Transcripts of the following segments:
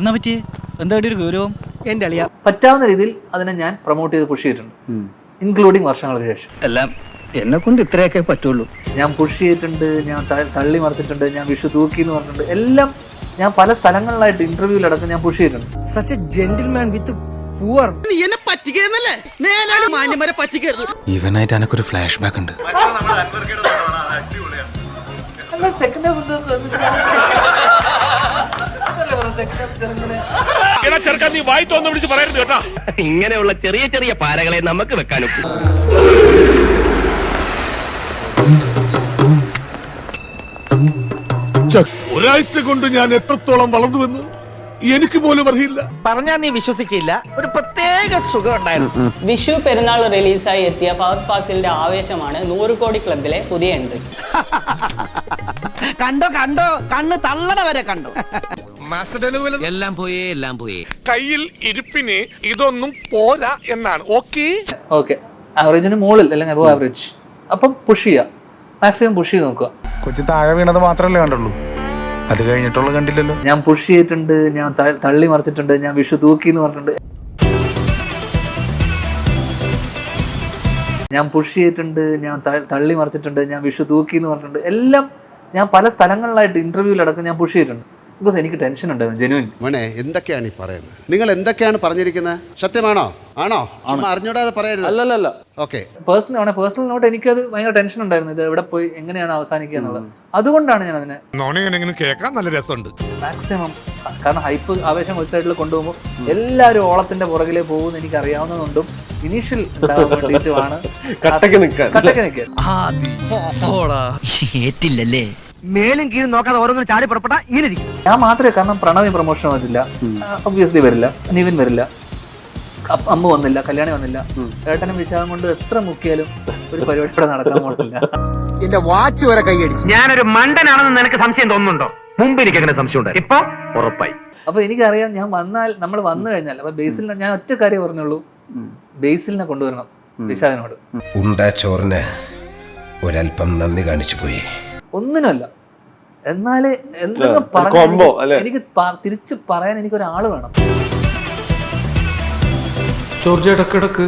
എന്നാ പറ്റി എന്താ ഒരു ഗൗരവം എന്റെ അളിയ. പറ്റാവുന്ന രീതിയിൽ അതിനെ ഞാൻ പ്രൊമോട്ട് ചെയ്ത് പുഷ് ചെയ്തിട്ടുണ്ട്. ഇൻക്ലൂഡിങ് വർഷങ്ങൾക്ക് ശേഷം. എല്ലാം എന്നെ കൊണ്ട് ഇത്രയൊക്കെ പറ്റുള്ളൂ. ഞാൻ പുഷ് ചെയ്തിട്ടുണ്ട് ഞാൻ തള്ളി മറിച്ചിട്ടുണ്ട് ഞാൻ വിഷു തൂക്കി എന്ന് പറഞ്ഞിട്ടുണ്ട്. എല്ലാം ഞാൻ പല സ്ഥലങ്ങളിലായിട്ട് ഇന്റർവ്യൂവിലടക്കം ഞാൻ പുഷ് ചെയ്തിട്ടുണ്ട്. Such a gentleman with poor നീ എന്നെ പറ്റിക്കുന്നല്ലേ നേരാണ് മാന്യന്മാരെ പറ്റിക്കരുത്. ഇവനായിട്ട് എനക്കൊരു ഫ്ലാഷ് ബാക്ക് ഉണ്ട് അല്ല വായി തോന്നു വിളിച്ച് പറയരുത് കേട്ടാ. ഇങ്ങനെയുള്ള ചെറിയ ചെറിയ പാരകളെ നമുക്ക് വെക്കാനും ഒരാഴ്ച കൊണ്ട് ഞാൻ എത്രത്തോളം വളർന്നുവെന്ന് എനിക്ക് പോലും അറിയില്ല. പറഞ്ഞാൽ നീ വിശ്വസിക്കില്ല. ഒരു പ്രത്യേക സുഖം ഉണ്ടായിരുന്നു. വിഷു പെരുന്നാൾ റിലീസായി എത്തിയ പവർ ഫാസിലിന്റെ ആവേശമാണ് നൂറ് കോടി ക്ലബിലെ പുതിയ എൻട്രി. കണ്ടോ കണ്ടോ? കണ്ണ് തള്ളണ വരെ കണ്ടോ? എല്ലാം പോയേ എല്ലാം പോയേ. കയ്യിൽ ഇരിപ്പിന് ഇതൊന്നും പോരാ എന്നാണ്. ഓക്കേ ഓക്കെ ആവറേജിന് മുകളിൽ അല്ലെങ്കിൽ അബോ ആവറേജ് അപ്പം പുഷ് ചെയ്യുക മാക്സിമം പുഷ് ചെയ്ത് നോക്കുക. കൊച്ചു താഴെ വീണത് മാത്രമല്ലേ കണ്ടുള്ളൂ. അത് കഴിഞ്ഞിട്ടുള്ള കണ്ടില്ലല്ലോ. ഞാൻ പുഷ് ചെയ്തിട്ടുണ്ട് ഞാൻ തള്ളി മറിച്ചിട്ടുണ്ട് ഞാൻ വിഷു തൂക്കി എന്ന് പറഞ്ഞിട്ടുണ്ട്. ഞാൻ പുഷ് ചെയ്തിട്ടുണ്ട് ഞാൻ തള്ളി മറിച്ചിട്ടുണ്ട് ഞാൻ വിഷു തൂക്കി എന്ന് പറഞ്ഞിട്ടുണ്ട്. എല്ലാം ഞാൻ പല സ്ഥലങ്ങളിലായിട്ട് ഇന്റർവ്യൂവിലടക്കം ഞാൻ പുഷ് ചെയ്തിട്ടുണ്ട്. ബിക്കോസ് എനിക്ക് ടെൻഷൻ ഉണ്ടായിരുന്നു ജെനുവിൻ മോനെ എന്തൊക്കെയാണ് ഈ പറയുന്നത്? നിങ്ങൾ എന്തൊക്കെയാണ് പറഞ്ഞിരിക്കുന്നത്? സത്യമാണോ? ആണോ? അറിഞ്ഞൂടാതെ പറയരുത്. അല്ലല്ല ഓക്കെ പേഴ്സണൽ ആണ് പേഴ്സണൽ നോട്ട് എനിക്കത് ഭയങ്കര ടെൻഷൻ ഉണ്ടായിരുന്നു. ഇത് എവിടെ പോയി എങ്ങനെയാണ് അവസാനിക്കുക എന്നുള്ളത്. അതുകൊണ്ടാണ് ഞാൻ അതിനെ കേൾക്കാൻ നല്ല രസമുണ്ട്. മാക്സിമം കാരണം ഹൈപ്പ് ആവേശം ഒരു സൈഡിൽ കൊണ്ടുപോകുമ്പോൾ എല്ലാവരും ഓളത്തിന്റെ പുറകിലേ പോകുമെന്ന് എനിക്ക് അറിയാവുന്നതുകൊണ്ടും ഇനീഷ്യൽ ഉണ്ടാവാൻ വേണ്ടിയിട്ടുമാണ് കട്ടക്ക് നിൽക്കാൻ. കട്ടക്ക് നിൽക്കാൻ. ഏറ്റില്ലല്ലേ? മേലും കീഴും നോക്കാതെ ഓരോന്നും ചാടി പുറപ്പെട്ട ഇങ്ങനെ ഇരിക്കും. ഞാൻ മാത്രമേ കാരണം പ്രണവി പ്രൊമോഷൻ വന്നില്ല ഒബ്വിയസ്ലി വരില്ല. നിവിൻ വരില്ല. അമ്മ വന്നില്ല കല്യാണി വന്നില്ല. ഏട്ടനും വിശാഖം കൊണ്ട് എത്ര മുക്കിയാലും ഒരു പരിപാടി ഇവിടെ നടക്കാൻ പോകത്തില്ല. എന്റെ വാച്ച് വരെ കൈയടിച്ചു ഞാനൊരു മണ്ടനാണെന്ന് നിനക്ക് സംശയം തോന്നുന്നുണ്ടോ? മുമ്പ് എനിക്ക് അങ്ങനെ സംശയം ഉണ്ടായി. ഇപ്പൊ ഉറപ്പായി. അപ്പൊ എനിക്കറിയാം ഞാൻ വന്നാൽ നമ്മൾ വന്നു കഴിഞ്ഞാൽ അപ്പൊ ബേസിൽ ഞാൻ ഒറ്റ കാര്യം പറഞ്ഞുള്ളൂ. ബേസിലിനെ കൊണ്ടുവരണം വിശാഖിനോട് ഉണ്ട ചോറിന് ഒരല്പം നന്ദി കാണിച്ചു പോയി. ഒന്നിനുമല്ല. എന്നാലേ എന്തെങ്കിലും പറഞ്ഞാൽ എനിക്ക് എനിക്ക് പ- തിരിച്ച് പറയാൻ എനിക്ക് ഒരാള് വേണം ജോർജ് ഇടക്കിടക്ക്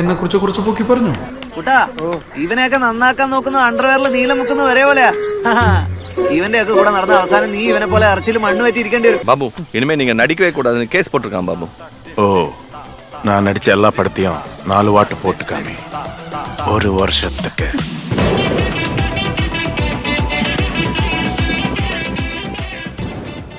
എന്നെ കുറിച്ച് കുറച്ച് പൊക്കി പറഞ്ഞു കൂട്ടാ ഇവനെയൊക്കെ നന്നാക്കാൻ നോക്കുന്ന അണ്ടർവെയറിൽ നീലം മുക്കുന്ന വരെ പോലെയാ ഇവന്റെ ഒക്കെ കൂടെ നടന്ന അവസാനം നീ ഇവനെ പോലെ അറച്ചിൽ മണ്ണ് പറ്റി ഇരിക്കേണ്ടി വരും பாபு இனிமே நீங்க நடிக்கவே கூடாதுன்னு கேஸ் போட்டிருக்கான் பாபு ഓ ഞാൻ നടിച്ച എല്ലാ പടത്തെയും നാല് വാട്ട് പോട്ട് കാമി ഒരു വർഷത്തേക്ക്